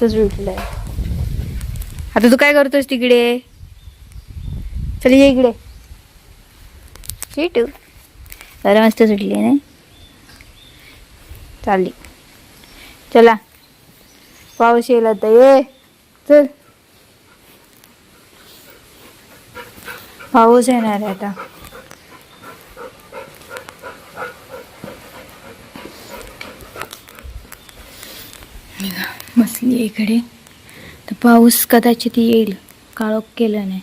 मस्त सुटलंय आता तू काय करतोस तिकडे? चल ये इकडे. सीटू जरा मस्त सुटली ना? चालली. चला. पाऊस येईल आता ये. चल. पाऊस येणार आहे आता. आहे इकडे. तर पाऊस कदाचित येईल. काळोख केलं नाही.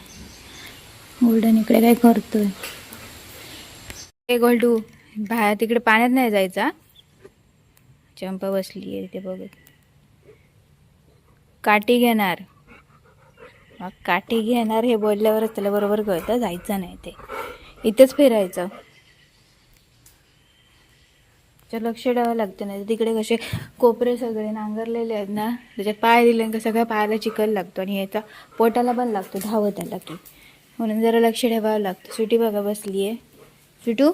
गोल्डन इकडे काय करतोय? हे गोल्डू बाहेर तिकडे पाण्यात नाही जायचा चंपा बसली आहे ते बघत. काठी घेणार. मग काठी घेणार हे बोलल्यावरच त्याला बरोबर कळतं जायचं नाही ते. इथेच फिरायचं. लक्ष द्यावं लागतं नाही तिकडे कसे कोपरे सगळे नांगरलेले आहेत ना त्याच्यात पाय दिले का सगळ्या पायाला चिखल लागतो आणि ह्याचा पोटाला पण लागतो धावत आला की. म्हणून जरा लक्ष ठेवावं लागतं. सुटी बघा बसली आहे. सुटू?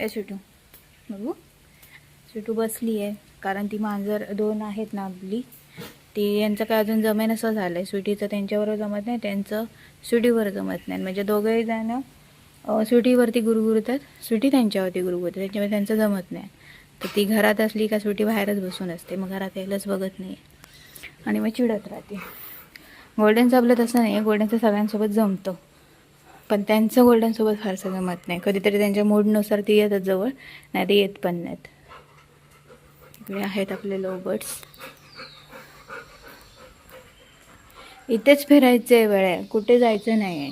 ए सुटू. बघू. सुटू बसली आहे कारण ती मांजर दोन आहेत ना आपली. ती यांचं काय अजून जमेन असं झालं आहे सुटीचं त्यांच्यावर जमत नाही त्यांचं सुटीवर जमत नाही. म्हणजे दोघंही जण सुटीवरती गुरगुरतात सुटी त्यांच्यावरती गुरगुरतात त्यांच्यामुळे त्यांचं जमत नाही. तर ती घरात असली का सुटी बाहेरच बसून असते मग घरात यायलाच बघत नाही. आणि मग चिडत राहते. गोल्डनचं आपलं तसं नाही आहे गोल्डनचं सगळ्यांसोबत जमतं. पण त्यांचं गोल्डनसोबत फारसं जमत नाही. कधीतरी त्यांच्या मूडनुसार ती येतात जवळ नाही ते येत पण नाहीत. इकडे आहेत आपले लोबर्ड्स इथेच फिरायचं आहे वेळ आहे. कुठे जायचं नाही आहे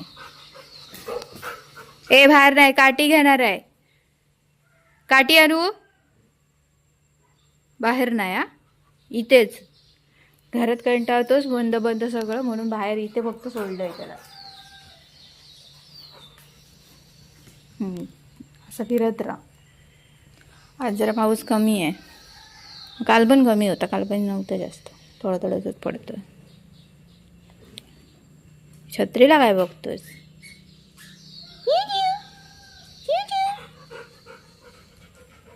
ए बाहेर नाही काठी घेणार आहे. काठी आणू? बाहेर नाही हा? इथेच. घरात कंटाळतोच बंद बंद सगळं म्हणून बाहेर इथे फक्त सोडलं आहे त्याला. असं फिरत राहा. आज जरा पाऊस कमी आहे. काल पण कमी होता काल पण नव्हतं जास्त. थोडं थोडंच पडतं छत्रीला काय बघतोस?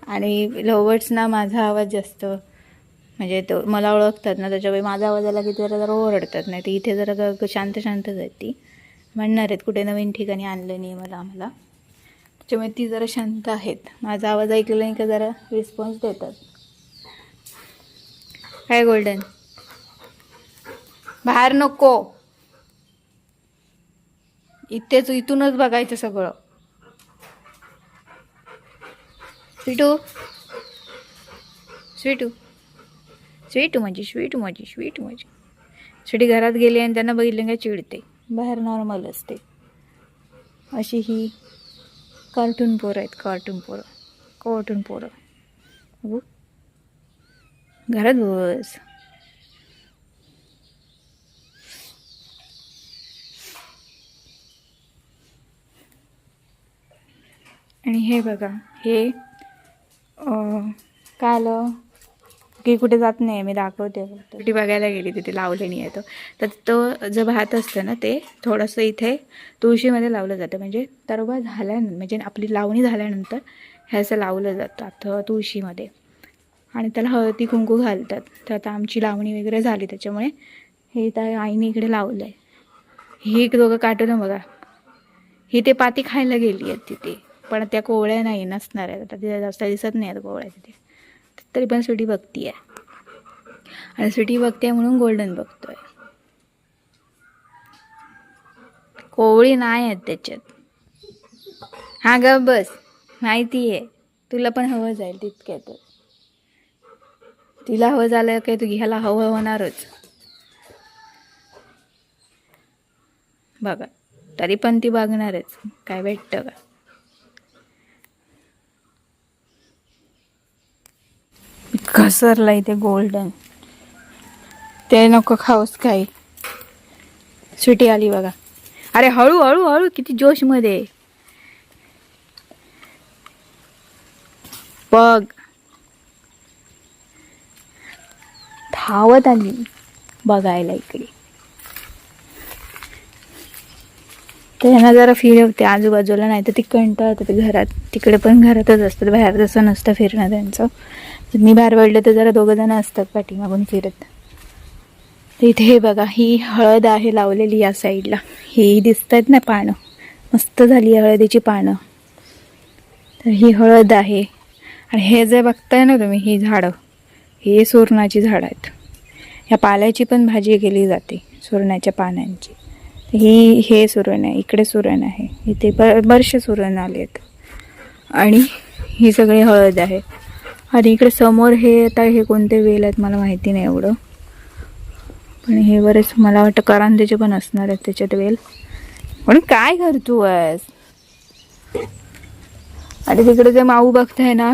आणि लववर्ड्सना माझा आवाज जास्त म्हणजे तो मला ओळखतात ना त्याच्यामुळे माझा आवाज आला की जरा जरा ओरडतात नाही तर इथे जरा ग- शांत शांतच आहेत ती म्हणणार आहेत कुठे नवीन ठिकाणी आणलं नाही मला आम्हाला. त्याच्यामुळे ती जरा शांत आहेत. माझा आवाज ऐकलेला नाही का जरा रिस्पॉन्स देतात. काय गोल्डन बाहेर नको. इथेच इथूनच बघायचं सगळं. स्वीटू. स्वीटू. स्वीटू माझी स्वीटू माझी स्वीटू म्हणजे. माझी स्वीटी घरात गेली आणि त्यांना बघितलं काय चिडते. बाहेर नॉर्मल असते. अशी ही कार्टून पोरं आहेत कार्टून पोरं. कार्टून पोरं. बघू. घरात बस. आणि हे बघा हे काय आलं? की कुठे जात नाही मी दाखवते कुठे बघायला गेली तिथे लावले नाही आहे तर तो जो भात असतं ना ते थोडंसं इथे तुळशीमध्ये लावलं जातं. म्हणजे तरवा झाल्यानंतर म्हणजे आपली लावणी झाल्यानंतर हे असं लावलं जातं आता तुळशीमध्ये. आणि त्याला हळदी कुंकू घालतात. तर आता आमची लावणी वगैरे झाली त्याच्यामुळे हे त्या आईने इकडे लावलं आहे ही एक दोघं काटलं बघा. ही ते पाती खायला गेली आहेत तिथे. पण त्या कोवळ्या नाही नसणार आहेत. आता तिथे जास्त दिसत नाही आहेत कोवळ्या तिथे. तरी पण स्वीटी बघती आहे आणि स्वीटी बघते म्हणून गोल्डन बघतोय. कोवळी नाही आहेत त्याच्यात. हा ग बस. माहिती आहे तुला पण हवं जाईल तितक्यात तिला हवं झालं काय तू घ्यायला हवं होणारच. बघा. तरी पण ती बघणारच. काय भेटतं का? घसरला इथे गोल्डन ते नको खाऊस काही. सुटी आली बघा. अरे हळू हळू हळू किती जोशमध्ये बघ. धावत आली बघायला इकडे. तर यांना जरा फिरवते आजूबाजूला नाही तर ती कंटाळतात घरात तिकडे पण घरातच असतात बाहेर तसं नसतं फिरणं त्यांचं. तर मी बाहेर पडलं तर जरा दोघं जण असतात पाठीमागून फिरत. तर इथे हे बघा ही हळद आहे लावलेली या साईडला ही दिसत आहेत ना पानं. मस्त झाली आहे हळदीची पानं. तर ही हळद आहे. आणि हे जे बघताय ना तुम्ही ही झाडं ही सुरणाची झाडं आहेत. ह्या पाल्याची पण भाजी केली जाते सुरणाच्या पानांची. ही हे सुरण आहे इकडे सुरण आहे इथे ब बरेचसे सुरण आले आहेत आणि ही सगळी हळद आहे. आणि इकडे समोर हे आता हे कोणते वेल आहेत मला माहिती नाही एवढं. पण हे बरेच मला वाटतं करांदेचे पण असणार आहेत त्याच्यात वेल. पण काय करतो आहेस आणि तिकडे जे माऊ बघताय ना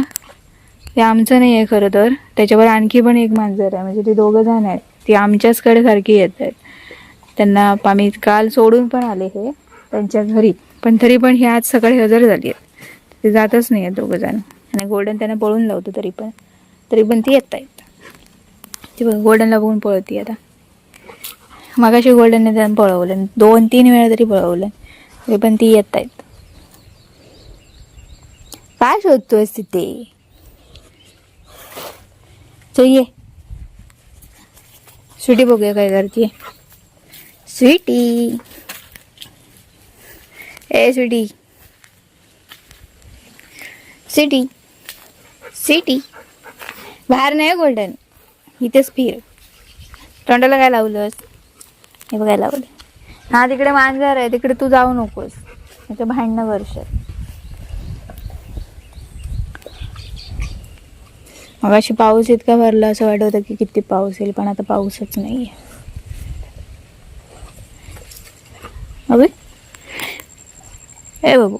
ते आमचं नाही आहे खरं तर. त्याच्यावर आणखी पण एक मांजर आहे. म्हणजे ते दोघं जण आहेत. ती आमच्याचकडे सारखी येत आहेत. त्यांना आम्ही काल सोडून पण आले हे त्यांच्या घरी. पण तरी पण ही आज सकाळी हजर झाली आहेत. ते जातच नाही आहेत दोघं जण आणि गोल्डन त्यांना पळून लावतो तरी पण तरी पण ती येत आहेत ती बघ गोल्डनला बघून पळती आता. मगाशी गोल्डनने त्यांना पळवलं दोन तीन वेळा तरी पळवलं तरी पण ती येत आहेत काय शोधतोयस तिथे चल ये. सुटी बघूया काय करते स्वीटी. ए स्वीटी. सिटी सिटी बाहेर नाही हो, गोल्डन. इथेच फिर. तोंडाला काय लावलंस? हे बघायला लावलं हा तिकडे मांजर आहे. तिकडे तू जाऊ नकोस. म्हणजे भांडणं करशात मग अशी पाऊस इतका भरला असं वाटत होतं की किती पाऊस येईल पण आता पाऊसच नाही आहे হবে। এ বাবু।